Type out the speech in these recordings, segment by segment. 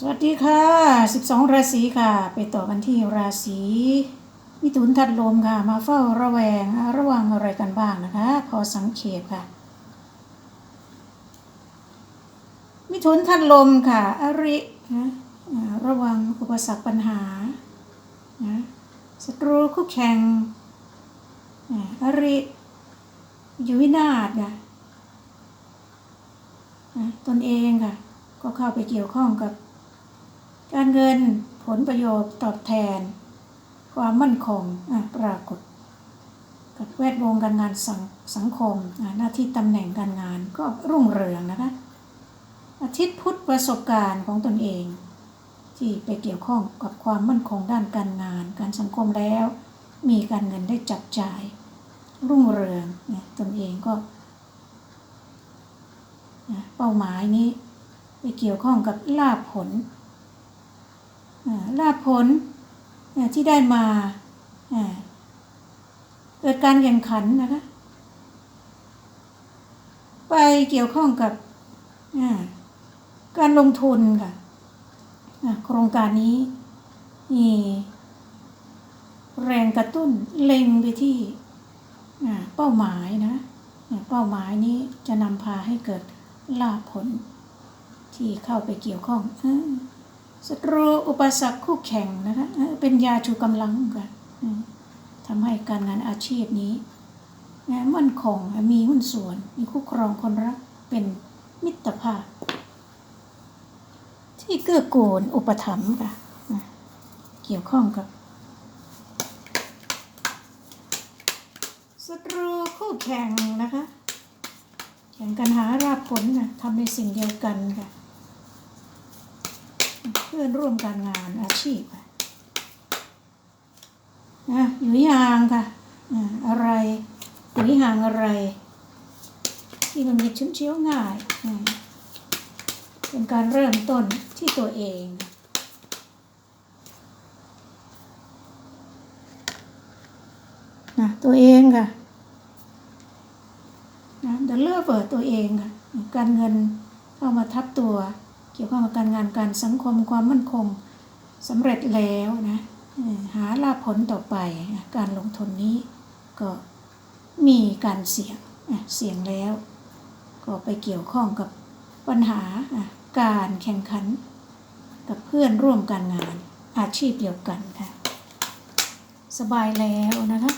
สวัสดีค่ะ 12 ราศีค่ะ ไปต่อกันที่ราศีมิถุนทัดลมค่ะ มาเฝ้าระแวงระวังอะไรกันบ้างนะคะ พอสังเขปค่ะ มิถุนทัดลมค่ะ อรินะอ่าระวังอุปสรรคปัญหานะศัตรูคู่แข่งอาริอยู่วินาศค่ะนะตนเองค่ะ ก็เข้าไปเกี่ยวข้องกับ การเงินผลประโยชน์ตอบแทน ความมั่นคงปรากฏ กับแวดวงการงานสังสงคม หน้าที่ตำแหน่งการงานก็รุ่งเรืองนะคะอาทิตย์พุธประสบการณ์ของตนเอง ที่ไปเกี่ยวข้องกับความมั่นคงด้านการงาน การสังคมแล้ว มีการเงินได้จับจ่าย รุ่งเรืองเนี่ยตนเองก็เป้าหมายนี้ไปเกี่ยวข้องกับลาภผล ลาภผลที่ได้มาเกิดการแข่งขันนะคะ ไปเกี่ยวข้องกับการลงทุนค่ะโครงการนี้มีแรงกระตุ้นเล็งไปที่เป้าหมายนะเป้าหมายนี้จะนำพาให้เกิดลาภผลที่เข้าไปเกี่ยวข้องอ ศัตรูอุปสรรคคู่แข่งนะคะเป็นยาชูกำลังค่ะทำให้การงานอาชีพนี้นมั่นคงมีหุ้นส่วน มีคู่ครองคนรักเป็นมิตรภาพ ที่เกื้อกูลอุปถัมภ์ค่ะเกี่ยวข้องกับศัตรูคู่แข่งนะคะ แข่งกันหาราบผลนะทำในสิ่งเดียวกันค่ะ พื่อนร่วมการงานอาชีพค่ะนะอยู่ห่างค่ะอะไรอยู่ห่างอะไร ที่มันมีชุ่มเชี่ยวง่ายเป็นการเริ่มต้นที่ตัวเองนะตัวเองค่ะนะ The Lover ตัวเองค่ะการเงินเข้ามาทับตัว เกี่ยวข้องกับการงานการสังคมความมั่นคงสำเร็จแล้วนะหาลาผลต่อไปการลงทุนนี้ก็มีการเสี่ยงเสี่ยงแล้ว ก็ไปเกี่ยวข้องกับปัญหาการแข่งขัน กับเพื่อนร่วมการงานอาชีพเดียวกันค่ะสบายแล้วนะคะ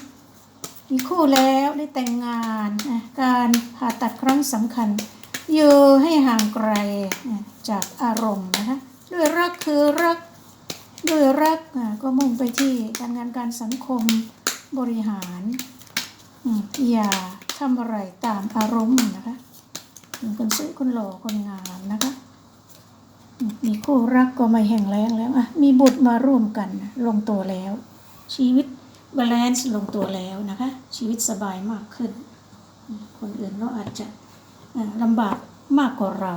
มีคู่แล้วได้แต่งงาน การผ่าตัดครั้งสำคัญ อยู่ให้ห่างไกลจากอารมณ์นะคะด้วยรักคือรักด้วยรักก็มุ่งไปที่การงานการสังคมบริหารอย่าทำอะไรตามอารมณ์นะคะเป็นคนสวยคนหล่อคนงามนะคะมีคู่รักก็ไม่แห่งแรงแล้วอะมีบุตรมาร่วมกันลงตัวแล้ว ชีวิตบาลานซ์ลงตัวแล้วนะคะ ชีวิตสบายมากขึ้น คนอื่นก็อาจจะ ลำบากมากกว่าเรา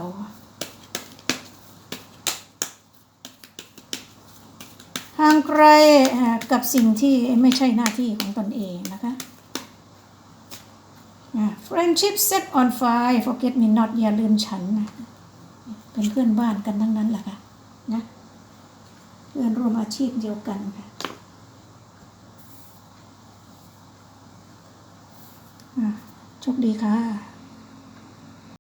ห่างไกลกับสิ่งที่ไม่ใช่หน้าที่ของตนเองนะคะ friendship set on fire forget me not อย่าลืมฉันนะเป็นเพื่อนบ้านกันทั้งนั้นแหละค่ะนะเพื่อนร่วมอาชีพเดียวกันค่ะโชคดีค่ะ